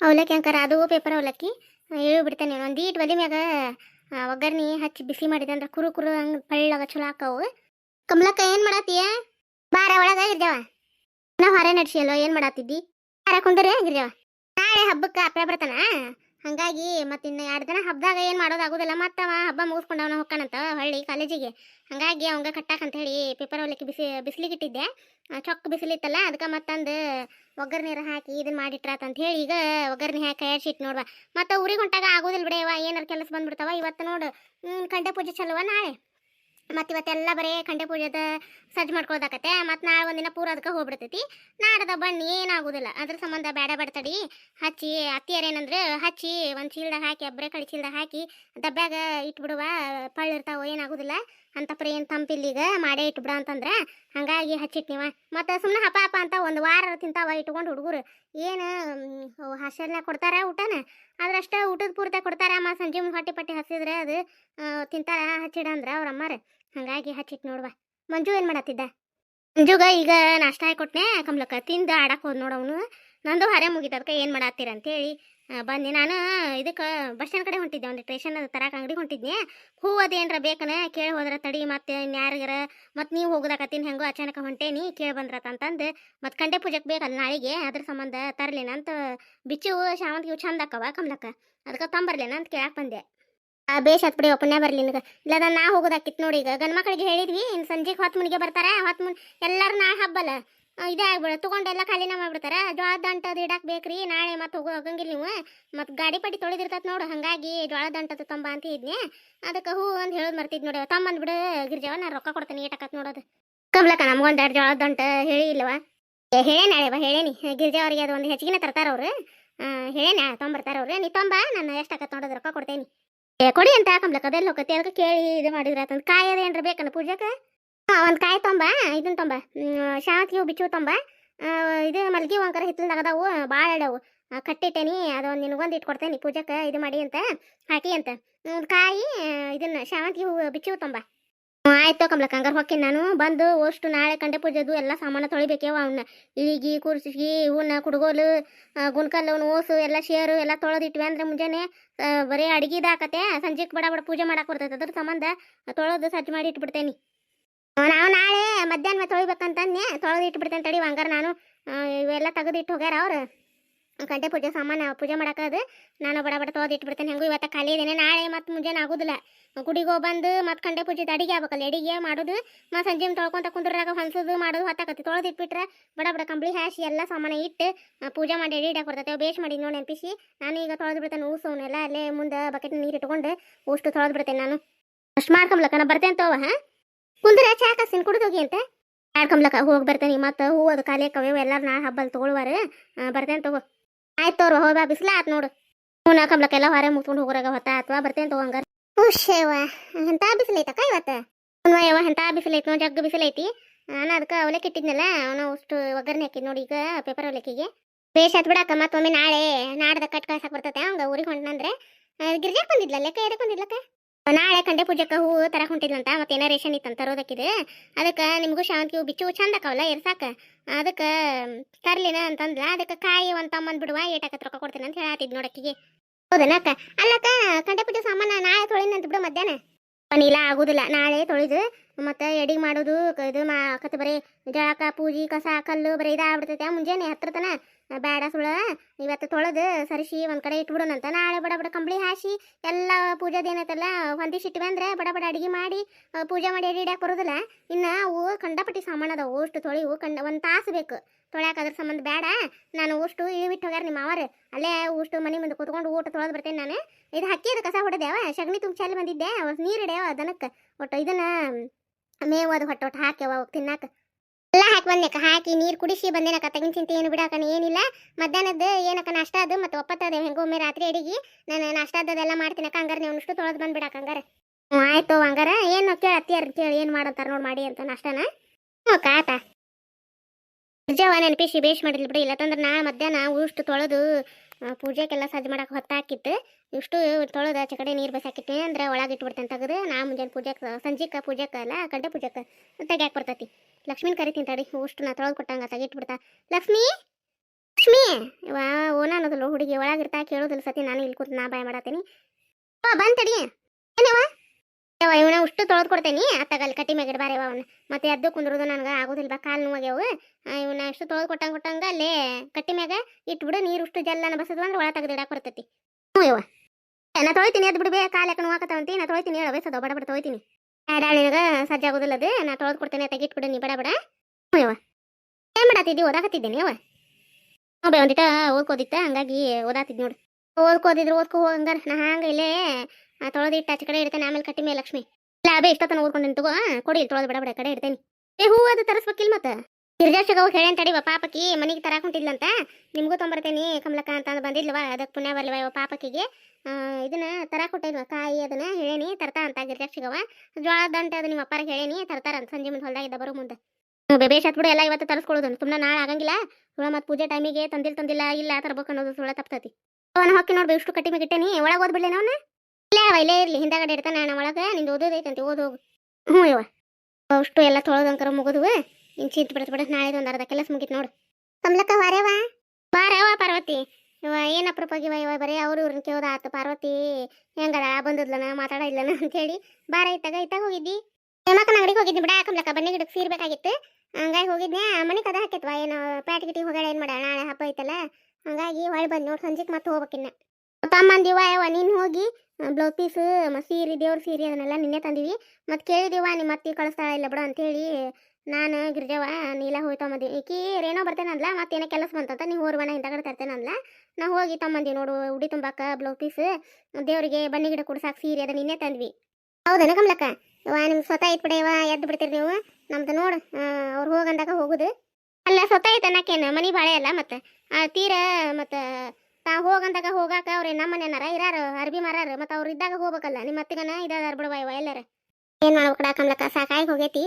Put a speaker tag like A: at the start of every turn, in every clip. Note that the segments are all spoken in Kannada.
A: ಅವಲಕ್ಕಿ ಅಂಕಾರ, ಅದು ಪೇಪರ್ ಅವಲಕ್ಕಿ. ಏಳು ಬಿಡ್ತಾನೆ ಒಂದು ಈಟ್ ಒಲೆ ಮ್ಯಾಗ ಒಗ್ಗರ್ನಿ ಹಚ್ಚಿ ಬಿಸಿ ಮಾಡಿದೆ ಅಂದ್ರೆ ಕುರು ಕುರು ಹಂಗೆ ಪಳ್ಳಗ ಚಲೋ ಹಾಕವು. ಕಮಲಕ್ಕ, ಏನು ಮಾಡತ್ತೀಯ ಬಾರ ಒಳಗ ಇರ್ದೇವ. ನಾ ಹೊರೆ ನಡ್ಸಿಯಲ್ಲೋ, ಏನು ಮಾಡತ್ತಿದ್ದಿ ಬಾರ ಕುಂದ್ರೆ ಗಿರ್ಜವ ನಾಳೆ ಹಬ್ಬಕ್ಕೆ ಅಪ್ಪ ಬರ್ತಾನ? ಹಂಗಾಗಿ ಮತ್ತೆ ಇನ್ನು ಎರಡು ದಿನ ಹಬ್ಬದಾಗ ಏನು ಮಾಡೋದಾಗೋದಿಲ್ಲ ಮತ್ತವ ಹಬ್ಬ ಮುಗಿಸ್ಕೊಂಡು ಅವನ ಹೊಕ್ಕಾನಂತ ಹಳ್ಳಿ ಕಾಲೇಜಿಗೆ. ಹಂಗಾಗಿ ಅವಂಗೆ ಕಟ್ಟಾಕಂತ ಹೇಳಿ ಪೇಪರ್ ಹೊಲಿಕ್ಕೆ ಬಿಸಿ ಬಿಸಿಲಿಗೆ ಇಟ್ಟಿದ್ದೆ. ಚೊಕ್ಕ ಬಿಸಿಲಿತ್ತಲ್ಲ ಅದಕ್ಕೆ ಮತ್ತಂದು ಒಗ್ಗರ್ಣೆ ಹಾಕಿ ಇದನ್ನ ಮಾಡಿಟ್ರಾತ ಅಂತ ಹೇಳಿ ಈಗ ಒಗ್ಗರ್ನಿ ಹಾಕಿ ಕೈಯಾಡ್ಸಿಟ್ಟು ನೋಡುವ. ಮತ್ತು ಊರಿಗೆ ಹೊಂಟಾಗ ಆಗೋದಿಲ್ಲ ಬಿಡೆಯವ ಏನಾರು ಕೆಲಸ ಬಂದ್ಬಿಡ್ತಾವ ಇವತ್ತು ನೋಡು. ಕಂಡೆ ಪೂಜೆ ಚಲುವ ನಾಳೆ. ಮತ್ತು ಇವತ್ತೆಲ್ಲ ಬರೀ ಖಂಡೆ ಪೂಜೆದ ಸಜ್ಜ ಮಾಡ್ಕೊಳ್ದಾಕತ್ತೆ. ಮತ್ತು ನಾಳೆ ಒಂದಿನ ಪೂರ ಅದಕ್ಕೆ ಹೋಗ್ಬಿಡ್ತೈತಿ. ನಾಡದ ಬಣ್ಣ ಏನಾಗೋದಿಲ್ಲ. ಅದ್ರ ಸಂಬಂಧ ಬೇಡ ಬೇಡ ತಡಿ. ಹಚ್ಚಿ ಅತ್ತಿಯರ್ ಏನಂದ್ರೆ ಹಚ್ಚಿ ಒಂದು ಚೀಲ್ದಾಗ ಹಾಕಿ, ಅಬ್ರೆ ಕಳಿ ಚೀಲ್ದಾಗ ಹಾಕಿ ಡಬ್ಬ್ಯಾಗ ಇಟ್ಬಿಡುವ ಪಳ್ಳಿರ್ತಾವ, ಏನಾಗೋದಿಲ್ಲ. ಅಂತಪ್ರಿ ಏನು ತಂಪಿಲ್ಲೀಗ ಮಾಡೇ ಇಟ್ಬಿಡ ಅಂತಂದ್ರೆ ಹಂಗಾಗಿ ಹಚ್ಚಿಟ್ನಿವ ಮತ್ತು ಸುಮ್ಮನೆ ಹಪ ಹಪ ಅಂತ ಒಂದು ವಾರ ತಿಂತಾವ ಇಟ್ಕೊಂಡು ಹುಡುಗರು. ಏನು ಹಸಿರನ್ನ ಕೊಡ್ತಾರ ಊಟನ? ಅದ್ರಷ್ಟ ಊಟದ ಪೂರ್ತಿ ಕೊಡ್ತಾರ, ಅಮ್ಮ ಸಂಜೆ ಹೊಟ್ಟೆ ಪಟ್ಟಿ ಹಸಿದ್ರೆ ಅದು ತಿಂತಾರ, ಹಚ್ಚಿಡ ಅಂದ್ರೆ ಅವ್ರ ಅಮ್ಮಾರ. ಹಂಗಾಗಿ ಹಚ್ಚಿಟ್ ನೋಡುವ. ಮಂಜು ಏನು ಮಾಡತ್ತಿದ್ದ? ಮಂಜುಗ ಈಗ ನಾಷ್ಟ ಹಾಕಿ ಕೊಟ್ಟನೆ ಕಮ್ಲಕ್ಕ ತಿಂದು ಆಡಕ್ಕೆ ಹೋದ್ ನೋಡವನು ನಂದು ಹರೆ ಮುಗಿದ ಅದಕ್ಕೆ ಏನು ಮಾಡತ್ತೀರ ಅಂತೇಳಿ. ಬಂದೆ ನಾನು ಇದಕ್ಕೆ ಬಸ್ ಸ್ಟ್ಯಾಂಡ್ ಕಡೆ ಹೊಂಟಿದ್ದೆ, ಒಂದು ಸ್ಟೇಷನ್ ತರಕ ಅಂಗಡಿ ಹೊಂಟಿದ್ನೆ. ಹೂ ಅದೇನ್ರ ಬೇಕನ ಕೇಳಿ ಹೋದ್ರೆ ತಡಿ, ಮತ್ತೆ ಯಾರಿಗಾರ ಮತ್ತು ನೀವು ಹೋಗೋದಾಕತ್ತೀನಿ, ಹೆಂಗೋ ಅಚಾನಕ ಹೊಂಟೇನಿ, ಕೇಳಿ ಬಂದ್ರತ ಅಂತಂದು ಮತ್ತು ಕಂಡೆ ಪೂಜೆಗೆ ಬೇಕಲ್ಲ ನಾಳೆಗೆ, ಅದ್ರ ಸಂಬಂಧ ತರಲಿನ ಅಂತ ಬಿಚ್ಚು ಶಾವಂತಿಗೆ ಚಂದ ಅಕ್ಕವ ಕಮ್ಲಕ್ಕ ಅದಕ್ಕೆ ತಂಬರ್ಲೇನ ಅಂತ ಕೇಳಕ್ಕೆ ಬಂದೆ. ಬೇಷ್ ಹತ್ ಬಿಡಿ ಪುಣ್ಯ ಬರ್ಲಿ ನಿನಗೆ. ಇಲ್ಲದ ನಾ ಹೋಗೋದಾಕಿತ್ತು ನೋಡಿ ಈಗ ಗಂಡ್ ಮಕ್ಳಿಗೆ ಹೇಳಿದ್ವಿ ಇನ್ನು ಸಂಜೆಗೆ ಹೊತ್ತು ಮುನಿಗೆ ಬರ್ತಾರೆ ಹೊತ್ತು ಮುನ್ ಎಲ್ಲರೂ ನಾಳೆ ಹಬ್ಬಲ್ಲ. ಇದೇ ಆಗ್ಬಿಡ ತಗೊಂಡೆಲ್ಲ ಖಾಲಿನ ಮಾಡ್ಬಿಡ್ತಾರೆ. ಜೋಳದ ದಂಟದ ಇಡಕ್ಕೆ ಬೇಕ್ರಿ ನಾಳೆ ಮತ್ತೆ ಹೋಗೋ ಹೋಗಂಗಿಲ್ಲ ನೀವು. ಮತ್ತು ಗಾಡಿ ಪಟ್ಟಿ ತೊಳೆದಿರ್ತೈತೆ ನೋಡು, ಹಾಗಾಗಿ ಜೋಳ ದಂಟದ ತಂಬ ಅಂತ ಇದ್ನೆ. ಅದಕ್ಕೆ ಹೂ ಅಂತ ಹೇಳೋದು ಮರ್ತಿದ್ ನೋಡಿ. ತಂಬಂದ್ಬಿಡು ಗಿರ್ಜವ, ನಾನು ರೊಕ್ಕ ಕೊಡ್ತೇನೆ ಏಟಕತ್ ನೋಡೋದು. ಕಮ್ಲಕ್ಕ ನಮ್ಗೊಂದು ಎರಡು ಜೋಳದ ದಂಟ ಹೇಳಿ ಇಲ್ಲವಾ ಹೇಳೇನಿ ಅಳೆವ ಹೇಳೇನಿ. ಗಿರ್ಜಾ ಅವ್ರಿಗೆ ಅದು ಒಂದು ಹೆಚ್ಚಿಗೆ ತರ್ತಾರ ಅವ್ರು. ಹೇಳೇನಿ, ತೊಂಬರ್ತಾರ ಅವ್ರು. ನೀ ತೊಂಬ, ನಾನು ಎಷ್ಟಾಕತ್ ನೋಡೋದು, ರೊಕ್ಕ ಕೊಡ್ತೇನಿ. ಕೊಡಿ ಅಂತ ಕಮ್ಲಕ್ಕ, ಅದೆಲ್ಲ ಹೋಗತ್ತೆ. ಅದಕ್ಕೆ ಕೇಳಿ ಇದು ಮಾಡಿದ್ರ ಕಾಯೋದೇನ್ರ ಬೇಕನ್ನ ಪೂಜೆಗೆ ಹಾಂ ಒಂದು ಕಾಯಿ ತೊಂಬ ಇದನ್ನ ತೊಂಬ. ಶಾವಂತಿಗೆ ಹೂ ಬಿಚ್ಚು ತೊಂಬ. ಇದು ಮಲ್ಗಿ ಒಂಕರ ಹಿತ್ತಲ್ದಾಗ ಅದಾವು ಭಾಳ ಅಡವು ಕಟ್ಟಿಟ್ಟೇನಿ, ಅದೊಂದು ನಿನಗೊಂದು ಇಟ್ಕೊಡ್ತೇನೆ ಪೂಜೆಗೆ ಇದು ಮಾಡಿ ಅಂತ, ಹಾಕಿ ಅಂತ. ಒಂದು ಕಾಯಿ ಇದನ್ನ ಶಾವಂತಿಗೆ ಹೂ ಬಿಚ್ಚು ತೊಂಬ. ಆಯ್ತು ಕಮಲಕ್ಕ, ಹಂಗಾರೆ ಹೊಕ್ಕೇನಿ ನಾನು. ಬಂದು ಅಷ್ಟು ನಾಳೆ ಕಂಡೆ ಪೂಜೆದು ಎಲ್ಲ ಸಾಮಾನು ತೊಳಿಬೇಕೇವ ಅವನ್ನ ಇಳಿಗಿ, ಕುರ್ಸಿಗಿ, ಹೂನ, ಕುಡ್ಗೋಲು ಗುಣ್ಕಲ್ಲು ಓಸು ಎಲ್ಲ ಶೇರು, ಎಲ್ಲ ತೊಳೆದಿಟ್ವಿ ಅಂದ್ರೆ ಮುಂಜಾನೆ ಬರೀ ಅಡಿಗೆದಾಕತೆ ಸಂಜೆಗೆ ಬಡ ಬಡ ಪೂಜೆ ಮಾಡಕ್ಕೆ ಬರ್ತೈತೆ. ಅದ್ರ ಸಂಬಂಧ ತೊಳೆದು ಸಜ್ಜು ಮಾಡಿ ಇಟ್ಬಿಡ್ತೇನೆ. ನಾವು ನಾಳೆ ಮಧ್ಯಾಹ್ನ ತೊಳಿಬೇಕಂತಂದೆ ತೊಳೆದು ಇಟ್ಬಿಡ್ತೇನೆ ತಡಿ ಹಂಗಾರೆ ನಾನು. ಇವೆಲ್ಲ ತೆಗೆದು ಇಟ್ಟು ಹೋಗ್ಯಾರ ಅವ್ರು. ಗಂಟೆ ಪೂಜೆ ಸಾಮಾನು ಪೂಜೆ ಮಾಡಕ್ಕದು ನಾನು ಬಡ ಬಡ ತೊಳೆದು ಇಟ್ಬಿಡ್ತೇನೆ. ಹೆಂಗೂ ಇವತ್ತು ಖಾಲಿ ಇದ್ದೇನೆ ನಾಳೆ ಮತ್ತೆ ಮುಂಜಾನೆ ಆಗೋದಿಲ್ಲ. ಗುಡಿಗೆ ಬಂದು ಮತ್ತೆ ಕಂಡೆ ಪೂಜೆ ಅಡಿಗೆ ಆಗ್ಬೇಕಲ್ಲ. ಅಡಿಗೆ ಮಾಡೋದು, ಮತ್ತು ಸಂಜೆ ತೊಳ್ಕೊಂತ ಕುಂದ್ರಾಗ ಹೊನ್ಸೋದು ಮಾಡೋದು ಹೊತ್ತಾಕತಿ ತೊಳೆದು ಇಟ್ಬಿಟ್ರೆ ಬಡ ಬಡ ಕಂಬಳಿ ಹಾಸಿ ಎಲ್ಲ ಸಾಮಾನು ಇಟ್ಟು ಪೂಜೆ ಮಾಡಿ ಎಡಿ ಇಡಕ್ಕೆ ಬರ್ತೈತೆ. ಮಾಡಿ ನೋಡಿ ನೆನಪಿಸಿ. ನಾನು ಈಗ ತೊಳೆದು ಬಿಡ್ತೇನೆ ಊಸವನ್ನೆಲ್ಲ ಅಲ್ಲೇ ಮುಂದೆ ಬಕೆಟ್ ನೀರು ಇಟ್ಕೊಂಡು ಅಷ್ಟು ತೊಳೆದು ಬಿಡ್ತೇನೆ ನಾನು. ಅಷ್ಟು ಮಾಡ್ಕೊಂಬ್ಲಕ್ಕ ನಾನು ಬರ್ತೇನೆ ತೋವ ಹಾಂ? ಕುಂದ್ರೆ ಚಾ ಸಿನ್ ಕುಡ್ದೋಗಿ ಅಂತ. ಮಾಡ್ಕೊಂಬ್ಲಕ್ಕ ಹೋಗಿ ಬರ್ತೇನೆ. ಮತ್ತೆ ಹೂ ಅದು ಕಾಲೇ ಕವ್ಯವು ಎಲ್ಲಾರು ನಾಳೆ ಹಬ್ಬಲ್ಲಿ ತೊಗೊಳುವಾರ. ಬರ್ತೇನೆ ತಗೋ. ಆಯ್ತು ತೋರು ಹೋಗಿ ಬಾ, ಬಿಸಿಲ ನೋಡು. ಹ್ಞೂ ನಾಕಂಬ್ಲಕ್ಕ ಎಲ್ಲ ಹೊರ ಮುಚ್ಕೊಂಡು ಹೋಗ್ರಾಗ ಹೊತ್ತ ಅಥವಾ ಬರ್ತೇನೆ ತಗೋ ಹಂಗಾರೆ. ಹುಷೇವ ಎಂಥ ಬಿಸಿಲೈತಕ್ಕ ಇವತ್ತು? ಹ್ಞೂ ಯವ ಎಂಥ ಬಿಸಿಲೈತಿ ನೋಡಿ, ಜಗ್ಗ ಬಿಸಿಲೈತಿ ನಾನು ಅದಕ್ಕೆ ಅವಲಕ್ಕಿ ಇಟ್ಟಿದ್ನಲ್ಲ ಅವನು ಅಷ್ಟು ಒಗ್ಗರಣೆ ಹಾಕಿದ್ ನೋಡಿ ಈಗ, ಪೇಪರ್ ಅವಲಕ್ಕಿಗೆ. ಬೇಷ್ ಹತ್ ಬಿಡಕ್ಕ, ಮತ್ತೊಮ್ಮೆ ನಾಳೆ ನಾಡ್ದ ಕಟ್ ಕಳ್ಸಕ್ ಬರ್ತೈತೆ, ಅವಂಗ ಊರಿಗೆ ಹೊಂಟನಂದ್ರೆ. ಬಂದಿದ್ಲ ಲೆಕ್ಕ ಎದಕ್ಕೆ ಬಂದಿದ್ಲಕ್ಕ? ನಾಳೆ ಕಂಡೆ ಪೂಜಕ್ಕೆ ಹೂವು ತರಕ್ ಹೊಂಟಿದ್ಲಂತ ಮತ್ತೇನೋ ರೇಷನ್ ಇತ್ತಂತ ತರೋದಕ್ಕಿದೆ. ಅದಕ್ಕೆ ನಿಮಗೂ ಶಾವಂತಿ ಹೂ ಬಿಚ್ಚು ಚಂದ ಅಕ್ಕವಲ್ಲ ಎರ್ಸಾಕ ಅದಕ್ಕೆ ತರ್ಲಿನ ಅಂತಂದ್ಲ, ಅದಕ್ಕೆ ಕಾಯಿ ಒಂದು ತಮ್ಮಂದು ಬಿಡುವ, ಏಟಾಕತ್ ರೊಕ್ಕ ಕೊಡ್ತೀನಿ ಅಂತ ಹೇಳತ್ತಿದ್ ನೋಡಕ್ಕಿಗೆ. ಹೌದನಕ್ಕ? ಅಲ್ಲಕ್ಕ, ಕಂಡೆ ಪೂಜೆ ಸಾಮಾನು ನಾಳೆ ತೊಳಿನ ಅಂತ ಬಿಡು ಮಧ್ಯಾಹ್ನ. ಇಲ್ಲ ಆಗೋದಿಲ್ಲ, ನಾಳೆ ತೊಳೆದು, ಮತ್ತೆ ಎಡಿ ಮಾಡೋದು ಇದು ಇದು ಮಾಕತ್ತೆ ಬರೀ ಜಳಕ, ಪೂಜೆ, ಕಸ, ಕಲ್ಲು ಬರೀ ಇದಾಗ್ಬಿಡ್ತೈತೆ, ಮುಂಜಾನೆ ಹತ್ರ ತನ ಬೇಡ ಸುಳ. ಇವತ್ತು ತೊಳೆದು ಸರಿಸಿ ಒಂದು ಕಡೆ ಇಟ್ಬಿಡೋಣಂತ. ನಾಳೆ ಬಡ ಬಡ ಕಂಬಳಿ ಹಾಸಿ ಎಲ್ಲ ಪೂಜೆದು ಏನೈತಲ್ಲ ಹೊಂದಿಸಿಟ್ವಿ ಅಂದ್ರೆ ಬಡ ಬಡ ಅಡುಗೆ ಮಾಡಿ ಪೂಜೆ ಮಾಡಿ ಎಡಿ ಇಡಕ್ಕೆ ಬರೋದಿಲ್ಲ. ಇನ್ನು ಅವು ಕಂಡಪಟ್ಟಿ ಸಾಮಾನು ಅದಾವು, ಅಷ್ಟು ತೊಳಿವು. ಕಂಡ ಒಂದು ತಾಸು ಬೇಕು. ತೊಳ್ಯಾಕ ಅದ್ರ ಸಂಬಂಧ ಬೇಡ. ನಾನು ಅಷ್ಟು ಇಳಿಬಿಟ್ಟು ಹೋಗ್ಯಾರ ನಿಮ್ಮ ಅವರು ಅಲ್ಲೇ ಅಷ್ಟು ಮನೆ ಮುಂದೆ ಕೂತ್ಕೊಂಡು ಊಟ ತೊಳೆದು ಬರ್ತೇನೆ ನಾನು. ಇದು ಹಕ್ಕಿದ ಕಸ ಹೊಡೆದೇವ ಸಗಣಿ ತುಂಬ ಬಂದಿದ್ದೆ. ನೀರು ಇಡ್ಯಾವ ದನಕ್ಕೆ ಒಟ್ಟು ಇದನ್ನು ಮೇವು ಅದು ಹೊಟ್ಟೆ ಒಟ್ಟು ಹಾಕ್ಯವ ಅವು ತಿನ್ನಾಕ. ಎಲ್ಲ ಹಾಕಿ ಬಂದೇಕ ಹಾಕಿ ನೀರು ಕುಡಿಸಿ ಬಂದೇನಕ್ಕ. ತೆಂಗಿನ ಚಿಂತೆ ಏನು ಬಿಡಾಕಣ ಏನಿಲ್ಲ. ಮಧ್ಯಾಹ್ನದ ಏನಕ್ಕ, ನಾಷ್ಟ ಅದು ಮತ್ತು ಒಪ್ಪತ್ತದ. ಹೆಂಗೊಮ್ಮೆ ರಾತ್ರಿ ಅಡಿಗೆ. ನಾನು ನಾಷ್ಟ ಅದೆಲ್ಲ ಮಾಡ್ತೀನಕ್ಕ ಹಂಗಾರೆ ನೀವು ಅಷ್ಟು ತೊಳೆದು ಬಂದ್ಬಿಡಾಕ ಹಂಗಾರೆ. ಆಯ್ತು ಹಂಗಾರ. ಏನು ಕೇಳಿ ಅತ್ತಿಯಾರ ಕೇಳಿ ಏನು ಮಾಡಂತಾರ ನೋಡಿ ಮಾಡಿ ಅಂತ ನಾಷ್ಟನ. ಹ್ಞೂ ಕಾತ ನಿಜವ ನೆನಪಿಸಿ, ಬೇಷ್ ಮಾಡಿದ್ಲು ಬಿಡಿ. ಇಲ್ಲತ್ತಂದ್ರೆ ನಾ ಮಧ್ಯಾಹ್ನ ಉಷ್ಟು ತೊಳೆದು ಪೂಜೆಗೆಲ್ಲ ಸಜ್ಜು ಮಾಡಕ್ಕೆ ಹೊತ್ತಾಕಿತ್ತು ಇಷ್ಟು ತೊಳೆದು ಚಕಡೆ ಕಡೆ ನೀರು ಬಸಾಕಿತ್ತು ಅಂದ್ರೆ ಒಳಗೆ ಇಟ್ಬಿಡ್ತೇನೆ ತೆಗೆದು. ನಾ ಮುಂಜಾನೆ ಪೂಜೆಗೆ ಸಂಜೆಗೆ ಪೂಜೆಗೆ ಅಲ್ಲ ಗಡ್ಡೆ ಪೂಜೆಗೆ ತೆಗ್ಯಾಕೆ ಬರ್ತೈತಿ. ಲಕ್ಷ್ಮೀನ ಕರಿತೀನಿ ತಡಿ. ಅಷ್ಟು ನಾ ತೊಳೆದು ಕೊಟ್ಟಂಗೆ ತೆಗಿಟ್ಬಿಡ್ತಾ. ಲಕ್ಷ್ಮೀ? ಲಕ್ಷ್ಮೀ? ವಾ ಓನ ಅನ್ನೋದಿಲ್ಲ ಹುಡುಗಿ ಒಳಗಿರ್ತಾ ಕೇಳೋದಿಲ್ಲ ಸತಿ. ನಾನು ಇಲ್ಲಿ ಕೂತು ನಾ ಬಾಯ್ ಮಾಡತ್ತೀನಿ ಬಂದ್ ತಡಿ. ಏನವ ಯವ್ವ, ಇವನ ಅಷ್ಟು ತೊಳೆದು ಕೊಡ್ತೇನಿ. ಅತ್ತಾಗಲ್ಲಿ ಕಟ್ಟಿ ಮ್ಯಾಗಿಡ್ ಬಾರಿ ಅವನು. ಮತ್ತೆ ಎದ್ದು ಕುಂದ್ರದು ನನಗೆ ಆಗೋದಿಲ್ಲ ಬಾ ಕಾಲು ನೋವಾಗ್ಯಾವು ಇವನ್ನ ಅಷ್ಟು ತೊಳೆದು ಕೊಟ್ಟಂಗೆ ಕೊಟ್ಟಂಗ ಅಲ್ಲೇ ಕಟ್ಟಿ ಮ್ಯಾಗ ಇಟ್ಬಿಡು, ನೀರು ಉಷ್ಟು ಜಲ್ಲನ ಬಸದು ಅಂದ್ರೆ ಒಳ ತೆಗೆದು ಇಡಕ್ಕೆ ಬರ್ತೈತಿ. ಹ್ಞೂ ಯವ್ವ. ನಾ ತೊಳಿತೀನಿ ಎದ್ದು ಬಿಡ್ಬೇ ಕಾಲು ಯಾಕೆ ನೋವಾಕತ್ತವಂತಿ? ನಾ ತೊಳಿತೀನಿ ಹೇಳ, ಬೇಸದ, ಬಡ ಬಡ ತೊಳಿತೀನಿ. ನಿನಗ ಸಜ್ಜಾಗೋದಿಲ್ಲ ಅದು, ನಾ ತೊಳೆದು ಕೊಡ್ತೇನೆ, ತೆಗಿಟ್ಬಿಡು, ನೀ ಬಡ ಬಡ. ಹ್ಞೂ ಯವ್ವ. ಏನು ಮಾಡತ್ತಿದ್ದಿ ಓದಾಕತ್ತಿದ್ದೇನೆ ಅವ ಬೇ, ಒಂದಿಟ ಓದ್ಕೋದಿತ್ತ, ಹಂಗಾಗಿ ಓದಾತಿದ್ ನೋಡು. ಓದ್ಕೋದಿದ್ರು ಓದ್ಕೋ ಹಂಗಾರ. ನಾ ಹಂಗ ಇಲ್ಲೇ ತೊಳೆದಿಟ್ಟು ಆಚೆ ಕಡೆ ಇಡ್ತೇನೆ ಆಮೇಲೆ ಕಟ್ಟಿ ಮೇಲೆ ಲಕ್ಷ್ಮಿ. ಇಲ್ಲ ಅಬೇ ಇಷ್ಟತನ ಓದ್ಕೊಂಡು ಕೊಡಿ ತೊಳೆದು ಬಿಡ ಬಿಡ ಕಡೆ ಇಡ್ತೇನೆ. ಏ ಹೂ ಅದು ತರಿಸ್ಬೇಕಿಲ್ಲ ಮತ್ತೆ? ಗಿರ್ಜಾಶಗ ಹೇಳೇನ್ ತಡಿವ ಪಾಪಕಿ ಮನೆಗೆ ತರಾಕ್ ಹೊಂಟಿದ್ಲಂತ? ನಿಮ್ಗೂ ತೊಂಬರ್ತೇನಿ ಕಮಲಕ್ಕ ಅಂತ ಅಂದ್ ಬಂದಿದ್ಲವ ಅದಕ್ಕೆ ಪುಣ್ಯ ಬರ್ಲಿವ ಇವ ಪಾಪಕಿಗೆ. ಆ, ಇದನ್ನ ತರಾಕ್ ಕೊಟ್ಟಿಲ್ವ ಕಾಯಿ ಅದನ್ನ ಹೇಳೇನಿ ತರ್ತಾ ಅಂತ ಗಿರ್ಜಾಕ್ಷಿಗವ ಜೋಳ ದಂಟ ಅದು ನಿಮ್ಮ ಅಪ್ಪಾರ ಹೇಳೇನಿ ತರ್ತಾರ ಅಂತ ಸಂಜೆ ಮುಂದೆ ಹೊಲ್ದಾಗಿದ್ದ ಬರೋ ಮುಂದೆ. ಬೇಬೇಶ್ ಹತ್ಬಿಡು ಎಲ್ಲ ಇವತ್ತು ತರಿಸ್ಕೊಳ್ಳೋದು ಸುಮ್ಮನೆ ನಾಳೆ ಆಗಂಗಿಲ್ಲ. ಸುಳ್ಳ ಮತ್ತೆ ಪೂಜೆ ಟೈಮಿಗೆ ತಂದಿಲ್ ತಂದಿಲ್ಲ ಇಲ್ಲ ತರ್ಬೇಕು ಅನ್ನೋದು ಸುಳ್ಳ ತಪ್ತತಿ. ಅವನ ಹಾಕಿ ನೋಡ್ಬೇಕು ಇಷ್ಟು ಕಟ್ಟಿ ಮ್ಯಾಗಿಟ್ಟೇನಿ ಒಳಗೆ ಓದ್ಬಿಡ್ಲಿ ಅವನ? ಇಲ್ಲ ಅವ, ಇಲ್ಲೇ ಇರ್ಲಿ, ಹಿಂದಾಗಡೆ ಇರ್ತಾನೆ ನಾನು ಒಳಗೆ. ನಿಂದು ಓದೋದೈತಂತೆ ಓದು ಹೋಗು. ಹ್ಞೂ ಇವ ಅಷ್ಟು ಎಲ್ಲ ತೊಳೆದಂಕರ ಮುಗಿದ್ವು. ಇನ್ ಚಿಂತ ಬಿಡತ್ ಬಿಡ ನಾಳೆ ಒಂದು ಅರ್ಧ ಕೆಲಸ ಮುಗಿತ್ ನೋಡು. ಕಮಲಕ್ಕ ವಾರ್ಯವ ಬಾರವ ಪಾರ್ವತಿ? ಇವ ಏನ್ ಅಪ್ರೂಪಗಿವ ಇವ ಬರೀ ಅವ್ರು ಇವ್ರನ್ನ ಕೇಳ್ದ, ಆತು ಪಾರ್ವತಿ, ಹೆಂಗದ, ಬಂದದ್ಲನ, ಮಾತಾಡ ಇಲ್ಲನ ಅಂತೇಳಿ ಬಾರ ಇತ್ತಾಗ ಇತ್ತಾಗ ಹೋಗಿದ್ದಿ. ಹೇಮಕ್ಕನ ಅಂಗಡಿಗೆ ಹೋಗಿದ್ನಿ ಬಿಡ, ಕಮಲಕ್ಕ, ಬನ್ನಿ ಗಿಡಕ್ಕೆ ಸೀರ್ಬೇಕಾಗಿತ್ತು. ಹಂಗಾಗಿ ಹೋಗಿದ್ನೆ ಮನೆ ಕದ ಹಾಕಿತ್ವಾ, ಏನು ಪ್ಯಾಟ್ ಗಿಟಿಗೆ ಹೋಗ್ಯಾಳ, ಏನು ಮಾಡ, ನಾಳೆ ಹಬ್ಬ ಐತಲ್ಲ. ಹಂಗಾಗಿ ಹೊಳೆ ಬಂದು ನೋಡಿ ಸಂಜೆಗೆ ಮತ್ತೆ ಹೋಗ್ಬೇಕಿನ್ನ ತಮ್ಮಂದಿವ ಯವ್ವ, ನೀನು ಹೋಗಿ ಬ್ಲೌಸ್ ಪೀಸ್ ಸೀರೆ, ದೇವ್ರ ಸೀರೆ ಅದನ್ನೆಲ್ಲ ನಿನ್ನೆ ತಂದಿವಿ. ಮತ್ತೆ ಕೇಳಿದಿವ ನಿಮ್ಮ ಅತ್ತಿ ಕಳಿಸ್ತಾಳ ಇಲ್ಲ ಬಿಡು ಅಂತೇಳಿ ನಾನು ಗಿರ್ಜವ ನೀಲ ಹೋಗಿ ತಗೊಂಬಂದಿ ಈಕಿ ಅಂದ್ಲಾ ಮತ್ತೆ ಮತ್ತೇನೋ ಕೆಲಸ ಬಂತಂತ ನೀವು ಹೋರ್ವಣ ಹಿಂದಗಡೆ ತರ್ತೇನಂದ್ಲ? ನಾ ಹೋಗಿ ತಮ್ಮಂದಿ ನೋಡು, ಉಡಿ ತುಂಬಾಕ ಬ್ಲೌಸ್ ಪೀಸ್ ದೇವರಿಗೆ ಬನ್ನಿ ಗಿಡ ಕುಡ್ಸಾಕ ಸೀರೆ ಅದ ನಿನ್ನೆ ತಂದ್ವಿ. ಹೌದೇನ ಕಮಲಕ್ಕ? ಇವ ನಿಮ್ಗೆ ಸ್ವತಃ ಐತ್ ಬಿಡ ಇವ ಎದ್ದು ಬಿಡ್ತೀರಿ ನೀವು? ನಮ್ದು ನೋಡು ಅವ್ರು ಹೋಗಂದಾಗ ಹೋಗುದು. ಅಲ್ಲ ಸ್ವತಃ ಐತೆ ಅನ್ನಕೇನು ಮನಿ ಬಾಳೆ ಅಲ್ಲ ಮತ್ತೆ? ತೀರ ಮತ್ತೆ ತಾ ಹೋಗಂದಾಗ ಹೋಗಾಕ ಅವ್ರೆ ನಮ್ಮ ಮನೆನಾರ ಇರಾರ, ಅರ್ಬಿ ಮಾರಾರ, ಮತ್ತೆ ಅವ್ರು ಇದ್ದಾಗ ಹೋಗ್ಬೇಕಲ್ಲ ನಿಮ್ಮ ಅತ್ತಿಗನ ಇದಾರ ಬಿಡವ ಎಲ್ಲಾರ. ಏನ್ ಮಾಡ್ಬೇಕಡ ಕಮಲಕ್ಕ, ಸಾಕಾಗಿ ಹೋಗೈತಿ.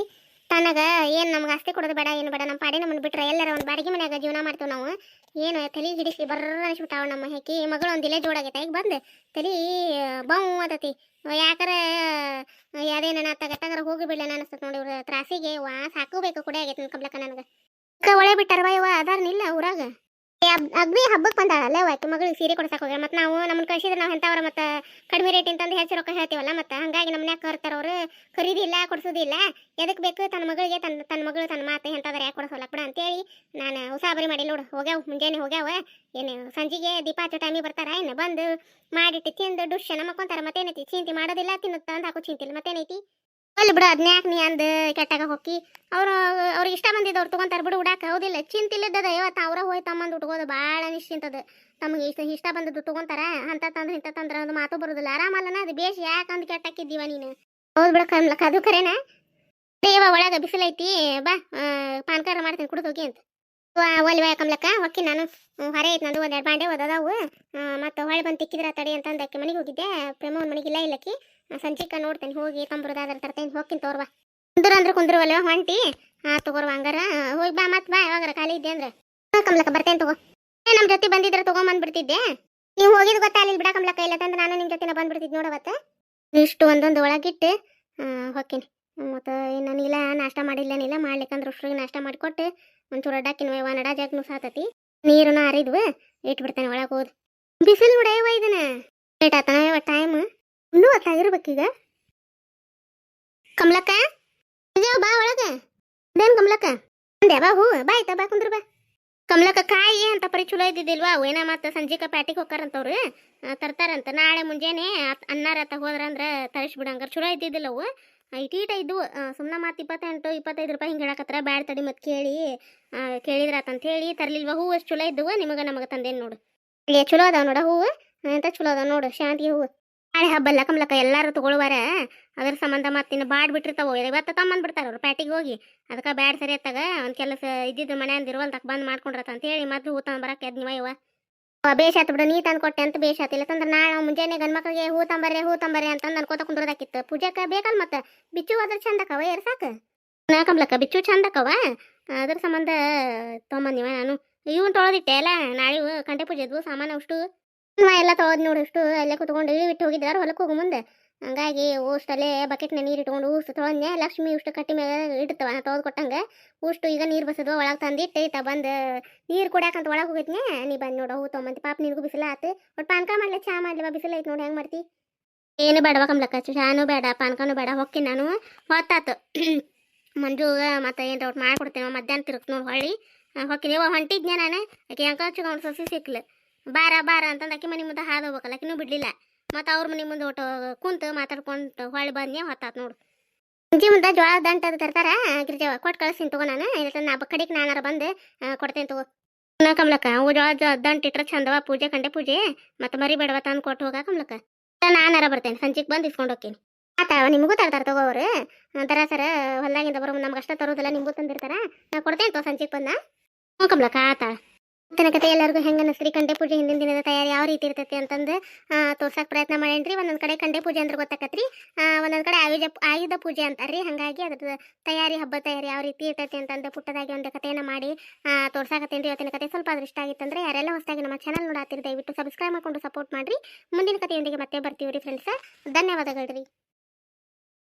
A: ತನಗ ಏನ್ ನಮ್ಗೆ ಆಸ್ತಿ ಕೊಡೋದು ಬೇಡ, ಏನು ಬೇಡ ನಮ್ಮ ಪಾಡಿ ನಮ್ಮನ್ನು ಬಿಟ್ರೆ ಎಲ್ಲರ ಒಂದು ಬಾಡಿಗೆ ಮನ್ಯಾಗ ಜೀವನ ಮಾಡ್ತೇವೆ ನಾವು. ಏನು ತಲೆ ಹಿಡಿಸಿ ಬರ್ರ ಅನಿಸ್ಬಿಟ್ಟಾವ ನಮ್ಮ ಹೆಕ್ಕಿ, ಮಗಳು ಒಂದು ಇಲ್ಲೇ ಜೋಡಾಗೈತೆ ಈಗ ಬಂದು ತಲೆ, ಬೌ ಅದತಿ ಯಾಕರ, ಯಾವ್ದೇನ ತಗತ್ತಾಗರ ಹೋಗಿ ಬಿಡ್ಲೇನ ಅನಿಸ್ತದ ನೋಡಿ ಇವ್ರ ತ್ರಾಸಿಗೆ, ವಾ ಸಾಕು ಬೇಕು ಕೂಡ ಆಗೈತೆ ಕಮಲಕ್ಕ ನನಗೆ. ಒಳೆ ಬಿಟ್ಟಾರವ ಇವ ಅದಾರನಿಲ್ಲ ಊರಾಗ. ಅಗ್ದಿ ಹಬ್ಬಕ್ಕೆ ಬಂದಾಳಲ್ಲ ಆಯ್ತು ಮಗಳಿಗೆ ಸೀರೆ ಕೊಡ್ಸಕ್ಕೆ ಹೋಗ್ಯಾರ ಮತ್ತೆ ನಾವು ನಮ್ಮನ್ನ ಕಳಿಸಿದ್ರೆ ನಾವು ಎಂಥವ್ರ ಮತ್ತೆ ಕಡಿಮೆ ರೇಟ್ ಅಂತಂದು ಹೆಚ್ಚು ರೊಕ್ಕ ಹೇಳ್ತೀವಲ್ಲ ಮತ್ತೆ. ಹಂಗಾಗಿ ನಮ್ಮನ್ಯಾಗ ಕರ್ತಾರ ಅವರು? ಖರೀದಿಲ್ಲ ಕೊಡಿಸೋದಿಲ್ಲ ಎದಕ್ಕೆ ಬೇಕು? ತನ್ನ ಮಗಳಿಗೆ ತನ್ನ ತನ್ನ ಮಗಳು ತನ್ನ ಮಾತೆ ಎಂತದ್ರ ಯಾಕೆ ಕೊಡಿಸೋಲ್ಲ. ಕೂಡ ಅಂತೇಳಿ ನಾನು ಉಸಾಬರಿ ಮಾಡಿ ನೋಡು, ಹೋಗ್ಯಾವ, ಮುಂಜಾನೆ ಹೋಗ್ಯಾವ. ಏನು ಸಂಜೆಗೆ ದೀಪ ಹಚ್ಚೋ ಟೈಮಿಗೆ ಬರ್ತಾರ? ಏನು ಬಂದು ಮಾಡಿಟ್ಟು ತಿಂದು ಡುಶ್ಶನ ಮಕ್ಕೊಂತಾರೆ? ಮತ್ತೇನೈತಿ? ಚಿಂತೆ ಮಾಡೋದಿಲ್ಲ ತಿನ್ನು ತಂದು ಹಾಕೋ ಚಿಂತಿಲ್ಲ ಮತ್ತೇನೈತಿ? ಅಲ್ಲಿ ಬಿಡು ಅದನ್ಯಾಕೆ ನೀ ಅಂದ ಕೆಟ್ಟಾಗ ಹೋಗಿ ಅವ್ರು, ಅವ್ರಿಗೆ ಇಷ್ಟ ಬಂದಿದ್ದವ್ರು ತೊಗೊಂತಾರೆ ಬಿಡು ಉಡಾಕ ಹೌದಿಲ್ಲ. ಚಿಂತಿಲ್ಲದ ಇವತ್ತು ಅವ್ರ ಹೋಯ್ ತಮ್ಮಂದು ಉಟ್ಕೋದು ಭಾಳ ನಿಶ್ಚಿಂತದ. ತಮಗೆ ಇಷ್ಟ ಇಷ್ಟ ಬಂದದ್ದು ತೊಗೊಂತಾರ, ಅಂತ ತಂದ್ರೆ ಇಂಥ ತಂದ್ರೆ ಅದು ಮಾತು ಬರೋದಿಲ್ಲ. ಆರಾಮಲ್ಲನ, ಅದು ಬೇಷ್ ಯಾಕಂದು ಕೆಟ್ಟಾಕಿದ್ದೀವ ನೀನು? ಹೌದು ಬಿಡ ಕಮ್ಲಕ್ಕ ಅದು ಖರೇನ ದೇವ ಒಳಗೆ ಬಿಸಿಲೈತಿ, ಬಾ ಪಾನ್ ಪಾನ್ಕಾರ ಮಾಡ್ತೀನಿ, ಕುಡಿದು ಹೋಗಿ ಅಂತ. ಒಲಿ ಬಾಯ ಕಮ್ಲಕ್ಕ, ಹೊಕ್ಕಿ ನಾನು. ಹೊರೆ ಐತೆ ನಂದು ಎರಡು ಬಾಂಡೆ ಓದದಾವು ಮತ್ತು ಹೊಳೆ ಬಂದು ತಿಕ್ಕಿದ್ರ ತಡಿ ಅಂತ ಅಂದಕ್ಕೆ ಮನೆಗೆ ಹೋಗಿದ್ದೆ. ಪ್ರೇಮ ಮನೆಗೆ ಮನೆಗಿಲ್ಲ ಇಲ್ಲಕ್ಕಿ. ಸಂಚಿಕ ನೋಡ್ತೇನೆ ಹೋಗಿ ತಂಬುರದಾದ್ರೆ ತರ್ತೇನೆ ಹೋಗ್ತೀನಿ ತೋರ್ವಾ. ಕುಂದ್ರ ಅಂದ್ರೆ ಕುಂದ್ರವಲ್ಲ ಹೊಂಟಿ ಹಾ ತಗೋರ್ವ ಹಂಗಾರ. ಹೋಗಿ ಬಾ ಮತ್ ಬಾ ಯಾವಾಗಾರ ಖಾಲಿ ಇದ್ದೆ ಅಂದ್ರೆ. ಹಾ ಕಮ್ಲಕ್ಕ ಬರ್ತೇನೆ ತಗೋ. ಏ, ನಮ್ ಜೊತೆ ಬಂದಿದ್ರೆ ತಗೊಂಬಂದ್ಬಿಡ್ತಿದ್ದೆ ನೀವು ಹೋಗಿದ್ ಗೊತ್ತಾಗಲಿಲ್ಲ ಬಿಡ ಕಮ್ಲಕ್ಕ ಇಲ್ಲ ತಂದ್ರೆ ನಾನು ನಿಮ್ ಜೊತೆ ಬಂದ್ಬಿಡ್ತಿದ್ ನೋಡವತ್ತ ಇಷ್ಟು ಒಂದೊಂದು ಒಳಗಿಟ್ಟು ಹೋಗ್ತೀನಿ. ಮತ್ತು ಇನ್ನು ನೀಲ ನಾಷ್ಟ ಮಾಡಿಲ್ಲನಿಲ್ಲ ಮಾಡ್ಲಿಕ್ಕಂದ್ರೆ ಉಷ್ಟ್ರಿಗೆ ನಾಷ್ಟ ಮಾಡಿಕೊಟ್ಟು ಒಂಚೂರು ಅಡ್ಡಾಕಿನ ವಯವ ನಡ ಜಾಗ್ನು ಸಾತತಿ. ನೀರನ್ನ ಹರಿದ್ವು ಇಟ್ಬಿಡ್ತಾನೆ ಒಳಗೆ ಹೋದ್. ಬಿಸಿಲು ನೋಡವ ಇದನ್ನ. ಲೇಟ್ ಆತನ ಟೈಮ್ ಇನ್ನೂ ಇರ್ಬೇಕೀಗ ಕಮಲಕ್ಕ ಇದ್ಯಾವ ಬಾ ಒಳಗ. ಇದೇನ್ ಕಮಲಕ್ಕ? ಅಂದೆ ಬಾ ಹೂ ಬಾ ಆಯ್ತಾ ಬಾ ಕುಂದ್ರ ಬಾ. ಕಮಲಕ್ಕ ಕಾಯಿ ಅಂತ ಪರಿ ಚಲೋ ಇದ್ದಿದ್ದಿಲ್ವಾ? ಅವು ಏನ ಮತ್ತೆ ಸಂಜೆಕ ಪ್ಯಾಟಿಗೆ ಹೋಗ್ತಾರಂತವ್ರು ಆ, ತರ್ತಾರಂತ. ನಾಳೆ ಮುಂಜಾನೆ ಅತ್- ಅನ್ನಾರ ಅತ್ತ ಹೋದ್ರಂದ್ರ ತರಿಸ್ಬಿಡಂಗಾರ ಚಲೋ ಇದ್ದಿದ್ದಿಲ್ಲ ಅವು. ಇಟೀಟ ಇದ್ವು. ಸುಮ್ಮನೆ ಮತ್ತೆ ಇಪ್ಪತ್ತೆಂಟು ಇಪ್ಪತ್ತೈದು ರೂಪಾಯಿ ಹಿಂಗೆ ಹೇಳಕತ್ರ. ಬ್ಯಾಡ ತಡಿ ಮತ್ತೆ ಕೇಳಿ. ಕೇಳಿದ್ರಾತಂತ ಹೇಳಿ ತರ್ಲಿಲ್ವಾ? ಹೂವು ಅಷ್ಟು ಚಲೋ ಇದ್ದವು ನಿಮಗೆ ನಮಗೆ ತಂದೇನು ನೋಡು. ಏ ಚಲೋ ಅದಾವ ನೋಡ ಹೂವು ಎಂತ ಚಲೋ ಅದಾವ ನೋಡು. ಶಾಂತಿ ಹೂವು ನಾಳೆ ಹಬ್ಬ ಲಕಮ್ಲಕ ಎಲ್ಲಾರು ತಗೊಳ್ವಾರ? ಅದ್ರ ಸಂಬಂಧ ಮತ್ತಿನ್ನ ಬಾಡ್ ಬಿಟ್ಟಿರ್ತಾವ? ಇವತ್ತು ತಮ್ಮಂದ್ ಬಿಡ್ತಾರ ಅವ್ರು ಪ್ಯಾಟಿಗೆ ಹೋಗಿ. ಅದಕ್ಕೆ ಬ್ಯಾಡ್ ಸರಿ ಅತ್ತಾಗ ಒಂದು ಕೆಲಸ ಇದ್ದಿದ್ದು ಮನೆಯಿಂದ ಇರುವಲ್ ತಕ್ಕ ಬಂದು ಮಾಡ್ಕೊಂಡ್ರತ ಅಂತ ಹೇಳಿ ಮದ್ದು ಹೂ ತಂದ್ ಎದ್ ನೀವ ಬೇಷ್ ಆತ್ ಬಿಡು, ನೀ ತಂದು ಕೊಟ್ಟೆ ಅಂತ ಬೇಷ್ ಆತಿಲ್ಲ ತಂದ್ರೆ ನಾಳೆ ಮುಂಜಾನೆ ಗಂಡು ಮಕ್ಕಳಿಗೆ ಹೂ ತಂಬರ್ರಿ ಹೂ ತಂಬರ್ರಿ ಅಂತಂದು ಅನ್ಕೋತ ಕುಂದ್ರದಾಕಿತ್ತು. ಪೂಜಾಕ ಬೇಕಲ್ ಮತ್ತೆ? ಬಿಚ್ಚು ಅದ್ರ ಚಂದಕ್ಕವ ಏರ್ಸಾಕ ನಾ ಕಮ್ಲಕ್ಕ, ಬಿಚ್ಚು ಚಂದಕ್ಕವ ಅದ್ರ ಸಂಬಂಧ ತೊಂಬಂದಿವ ನಾನು. ಇವನ್ ತೊಳೆದಿಟ್ಟೆ ಅಲ್ಲ ನಾಳೆ ಕಂಟೆ ಪೂಜೆದು ಸಾಮಾನು ಅಷ್ಟು ಎಲ್ಲ ತೊಳೆದ್ ನೋಡಿ ಇಷ್ಟು ಅಲ್ಲೇ ಕುತ್ಕೊಂಡು ಇಳಿ ಬಿಟ್ಟು ಹೋಗಿದ್ದಾರೆ ಹೊಲಕ್ಕೆ ಹೋಗು ಮುಂದೆ. ಹಂಗಾಗಿ ಊಷ್ಟಲ್ಲೇ ಬಕೆಟ್ನ ನೀರು ಇಟ್ಕೊಂಡು ಊಷ್ಟು ತೊಗೊಂಡೆ ಲಕ್ಷ್ಮಿ ಇಷ್ಟು ಕಟ್ಟಿ ಮೇಲೆ ಇಡ್ತವ ತೊಗೊಂಡು ಕೊಟ್ಟಂಗೆ. ಉಷ್ಟು ಈಗ ನೀರು ಬಸದ್ವ ಒಳಗೆ ತಂದಿಟ್ಟು ಇತ್ತ ಬಂದು ನೀರು ಕುಡ್ಯಾಕಂತ ಒಳಗೆ ಹೋಗಿದ್ನೆ ನೀ ಬಂದು ನೋಡು, ಹೂ ತೊಗೊಂಬಂತಿ ಪಾಪ ನಿನಗೂ ಬಿಸಿಲ ಆತು. ಒಟ್ಟು ಪಾನಕ ಮಾಡ್ಲಿ, ಚಾ ಮಾಡ್ಲಿವ ಬಿಸಿಲ ಐತೆ ನೋಡಿ, ಹೆಂಗೆ ಮಾಡ್ತಿ? ಏನು ಬೇಡವ ಕಮ್ಲಕ್ಕ ಚಾನು ಬೇಡ, ಪಾನಕನು ಬೇಡ, ಹೊಕ್ಕಿ ನಾನು ಹೊತ್ತಾತು. ಮಂಜುಗ ಮತ್ತೆ ಏನು ಡೌಟ್ ಮಾಡಿಕೊಡ್ತೇನೆ ಮಧ್ಯಾಹ್ನ ತಿರುಗ್ ನೋಡಿ ಹೊಳ್ಳಿ. ಹೊಕ್ಕಿ ನೀವು ಹೊಂಟಿದ್ನೆ ನಾನು, ಆಕೆ ಹಚ್ಕೊಂಡು ಸೊಸಿ ಸಿಕ್ಲು. ಬಾರ ಬಾರ ಅಂತಂದು ಆಕಿ ಮನೆ ಮುಂದೆ ಹಾದು ಹೋಗ್ಬೇಕಲ್ಲ ಆಕಿನೂ ಬಿಡ್ಲಿಲ್ಲ. ಮತ್ತು ಅವ್ರ ಮನೆ ಮುಂದೆ ಒಟ್ಟು ಕುಂತು ಮಾತಾಡ್ಕೊಂಡು ಹೊಳ್ಳಿ ಬಂದ್ನೆ ಹೊತ್ತಾತ್ ನೋಡು. ಮುಂಜಿ ಮುಂದೆ ಜೋಳ ದಂಟ ಅದು ತರ್ತಾರ, ಗಿರ್ಜಾವ ಕೊಟ್ಟು ಕಳಿಸ್ತೀನಿ ತಗೋ ನಾನು ಇಲ್ಲ ನಾ ಕಡೆಗೆ ನಾನಾರ ಬಂದು ಕೊಡ್ತೇನೆ ತಗೋ. ನಾ ಕಮಲಕ್ಕ, ಅವು ಜೋಳ ದಂಟ ಇಟ್ರೆ ಚಂದವ, ಪೂಜೆ ಕಂಡೆ ಪೂಜೆ, ಮತ್ತು ಮರಿ ಬೇಡವ ತಂದು ಕೊಟ್ಟು ಹೋಗ ಕಮಲಕ್ಕ. ನಾನಾರ ಬರ್ತೇನೆ, ಸಂಜೆಗೆ ಬಂದು ಇಸ್ಕೊಂಡು ಹೋಗ್ತೀನಿ ಆತ ನಿಮಗೂ ತರ್ತಾರ ತಗೋ ಅವರು. ತರ ಸರ, ಹೊಲ್ದಾಗಿಂದ ಬರೋ ನಮ್ಗೆ ಅಷ್ಟೇ ತರೋದಿಲ್ಲ, ನಿಮಗೂ ತಂದಿರ್ತಾರ. ನಾ ಕೊಡ್ತೇನೆ ತೋ ಸಂಜೆಗೆ ಬಂದ ಹ್ಞೂ ಕಮಲಕ್ಕ, ಆತ. ತನ್ನ ಕತೆ ಎಲ್ಲರಿಗೂ ಹೆಂಗ ಅನ್ನಿಸ್ರಿ ಕಂಡೆ ಪೂಜೆ ಹಿಂದಿನ ದಿನದ ತಯಾರಿ ಯಾವ ರೀತಿ ಇರ್ತೈತಿ ಅಂತಂದು ತೋರ್ಸಕ್ಕೆ ಪ್ರಯತ್ನ ಮಾಡೇನ್ರಿ. ಒಂದೊಂದು ಕಡೆ ಕಂಡೆ ಪೂಜೆ ಅಂದ್ರೆ ಗೊತ್ತಾಕತ್ರಿ. ಒಂದೊಂದು ಕಡೆ ಆಯುಧ ಆಯುಧ ಪೂಜೆ ಅಂತಾರ್ರಿ. ಹಾಗಾಗಿ ಅದ್ರ ತಯಾರಿ ಹಬ್ಬ ತಯಾರಿ ಯಾವ ರೀತಿ ಇರ್ತೈತಿ ಅಂತಂದು ಪುಟ್ಟದಾಗಿ ಒಂದು ಕಥೆಯನ್ನು ಮಾಡಿ ತೋರ್ಸಾಕತ್ತೇನ್ರಿ. ಇವತ್ತಿನ ಕತೆ ಸ್ವಲ್ಪ ಅದೃಷ್ಟ ಆಗಿತ್ತಂದ್ರೆ ಯಾರೆಲ್ಲ ಹೊಸದಾಗಿ ನಮ್ಮ ಚಾನಲ್ ನೋಡಾತಿರಿ ದಯವಿಟ್ಟು ಸಬ್ಸ್ಕ್ರೈಬ್ ಮಾಡ್ಕೊಂಡು ಸಪೋರ್ಟ್ ಮಾಡ್ರಿ. ಮುಂದಿನ ಕಥೆಯೊಂದಿಗೆ ಮತ್ತೆ ಬರ್ತೀವಿ ರೀ ಫ್ರೆಂಡ್ಸ್ ಧನ್ಯವಾದಗಳು ರೀ